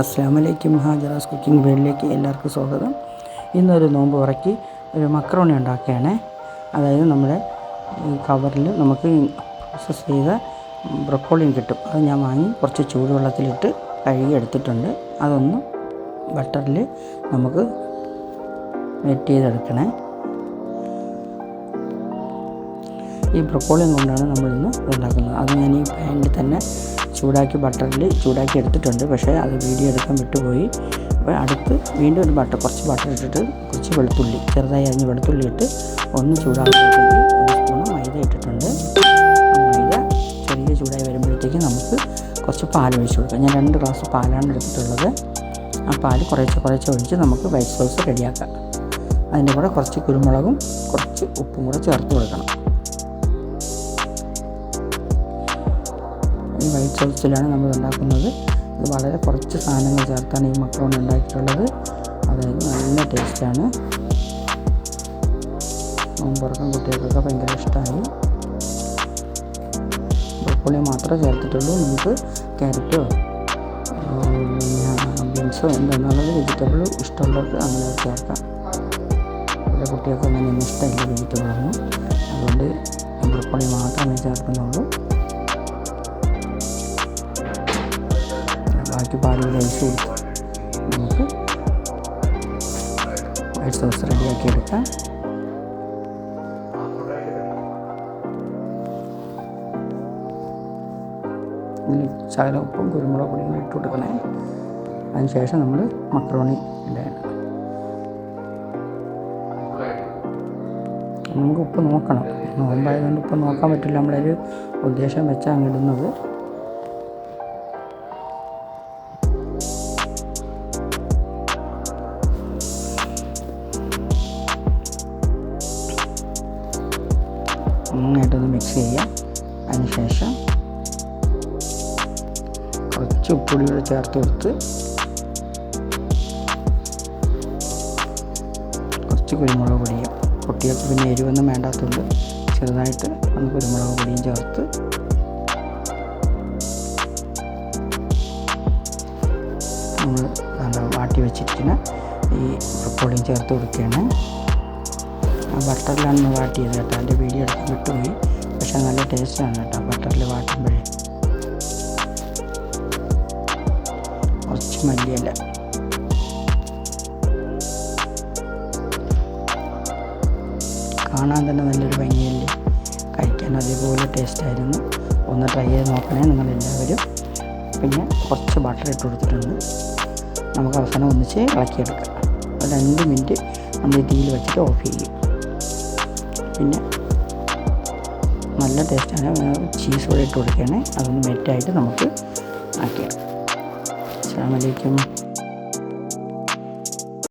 അസ്സാം വലൈക്കും ഹാജറാസ് കുക്കിംഗ് വേൾഡിലേക്ക് എല്ലാവർക്കും സ്വാഗതം. ഇന്നൊരു നോമ്പ് ഉറക്കി ഒരു മക്രോണി ഉണ്ടാക്കുകയാണ്. അതായത് നമ്മുടെ കവറിൽ നമുക്ക് പ്രോസസ് ചെയ്ത ബ്രൊക്കോളിയും കിട്ടും. അത് ഞാൻ വാങ്ങി കുറച്ച് ചൂടുവെള്ളത്തിലിട്ട് കഴുകി എടുത്തിട്ടുണ്ട്. അതൊന്ന് ബട്ടറിൽ നമുക്ക് വെറ്റ് ചെയ്തെടുക്കണേ. ഈ ബ്രൊക്കോളിയും കൊണ്ടാണ് നമ്മളിന്ന് ഉണ്ടാക്കുന്നത് അത് ഞാൻ ഈ പാനിൽ തന്നെ ചൂടാക്കി ബട്ടറിൽ ചൂടാക്കി എടുത്തിട്ടുണ്ട്. പക്ഷേ അത് വീഡിയോ എടുക്കാൻ വിട്ടുപോയി. അപ്പോൾ അടുത്ത് വീണ്ടും ഒരു ബട്ടർ കുറച്ച് ബട്ടർ ഇട്ടിട്ട് കുറച്ച് വെളുത്തുള്ളി ചെറുതായി അരിഞ്ഞ് വെളുത്തുള്ളി ഇട്ട് ഒന്ന് ചൂടാകുമ്പോഴത്തേക്ക് ഒരു സ്പൂണ് മൈദ ഇട്ടിട്ടുണ്ട്. മൈദ ചെറിയ ചൂടായി വരുമ്പോഴത്തേക്ക് നമുക്ക് കുറച്ച് പാൽ ഒഴിച്ച് കൊടുക്കാം. ഞാൻ രണ്ട് ഗ്ലാസ് പാലാണ് എടുത്തിട്ടുള്ളത്. ആ പാൽ കുറേശ്ശെ കുറേശ്ശെ ഒഴിച്ച് നമുക്ക് വൈറ്റ് സോസ് റെഡിയാക്കാം. അതിന്റെ കൂടെ കുറച്ച് കുരുമുളകും കുറച്ച് ഉപ്പും കൂടെ ചേർത്ത് കൊടുക്കണം. ഈ വൈറ്റ് സോസിലാണ് നമ്മൾ ഉണ്ടാക്കുന്നത്. ഇത് വളരെ കുറച്ച് സാധനങ്ങൾ ചേർത്താണ് ഈ മക്രോണി ഉണ്ടാക്കിയിട്ടുള്ളത്. അതായത് നല്ല ടേസ്റ്റാണ്. നോമ്പുറക്കം കുട്ടികൾക്കൊക്കെ ഭയങ്കര ഇഷ്ടമായി ബ്രോക്കോളി മാത്രമേ ചേർത്തിട്ടുള്ളൂ. നമുക്ക് ക്യാരറ്റോ ബീൻസോ എന്താണെന്നുള്ളത് വെജിറ്റബിൾ ഇഷ്ടമുള്ളവർക്ക് അങ്ങനെ ചേർക്കാം. ഇവിടെ കുട്ടികൾക്ക് അങ്ങനെ ഇഷ്ടമില്ല വെജിറ്റബിളൊന്നും. അതുകൊണ്ട് ബ്രോക്കോളി മാത്രമേ ചേർക്കുന്നുള്ളൂ. ബാക്കി പാലിൽ ഒഴിച്ച് കൊടുക്കുക നമുക്ക് വൈറ്റ് സോസ് റെഡിയാക്കി എടുക്കാം. ചായ ഉപ്പും കുരുമുളക് പൊടിയും ഇട്ട് കൊടുക്കണേ. അതിന് ശേഷം നമ്മൾ മക്രോണി ഇടണം. നമുക്ക് ഉപ്പ് നോക്കണം. നോമ്പായതുകൊണ്ട് ഉപ്പ് നോക്കാൻ പറ്റില്ല. നമ്മളൊരു ഉദ്ദേശം വെച്ചാൽ അങ്ങിടുന്നത് നന്നായിട്ടൊന്ന് മിക്സ് ചെയ്യാം അതിനുശേഷം കുറച്ച് ഉപ്പൊടി കൂടെ ചേർത്ത് കൊടുത്ത് കുറച്ച് കുരുമുളക് പൊടിയും കുട്ടികൾക്ക് പിന്നെ എരിവൊന്നും വേണ്ടാത്തതുകൊണ്ട് ചെറുതായിട്ട് ഒന്ന് കുരുമുളക് പൊടിയും ചേർത്ത് നമ്മൾ വാട്ടി വെച്ചിരിക്കുന്ന ഈ ബ്രക്കോളിയും ചേർത്ത് കൊടുക്കുകയാണ്. ബട്ടറിലാണ് വാട്ടിയത് കേട്ടോ. അതിന്റെ വീഡിയോ എടുത്ത് വിട്ടുപോയി. പക്ഷെ നല്ല ടേസ്റ്റാണ് കേട്ടോ ബട്ടറിൽ വാട്ടുമ്പോഴേ. കുറച്ച് മല്ലിയല്ല കാണാൻ തന്നെ നല്ലൊരു ഭംഗിയല്ലേ കഴിക്കാൻ അതേപോലെ ടേസ്റ്റായിരുന്നു. ഒന്ന് ട്രൈ ചെയ്ത് നോക്കണേ നിങ്ങളെല്ലാവരും. പിന്നെ കുറച്ച് ബട്ടർ ഇട്ട് കൊടുത്തിട്ടുണ്ട്. നമുക്ക് അവസാനം ഒന്നിച്ച് ഇളക്കിയെടുക്കാം. രണ്ട് മിനിറ്റ് നമ്മൾ തീയിൽ വെച്ചിട്ട് ഓഫ് ചെയ്യും. പിന്നെ നല്ല ടേസ്റ്റാണ്. ചീസ് കൂടെ ഇട്ട് കൊടുക്കുകയാണെങ്കിൽ അതൊന്ന് മെറ്റായിട്ട് നമുക്ക് ആക്കിയാം അസ്സാം വലൈക്കും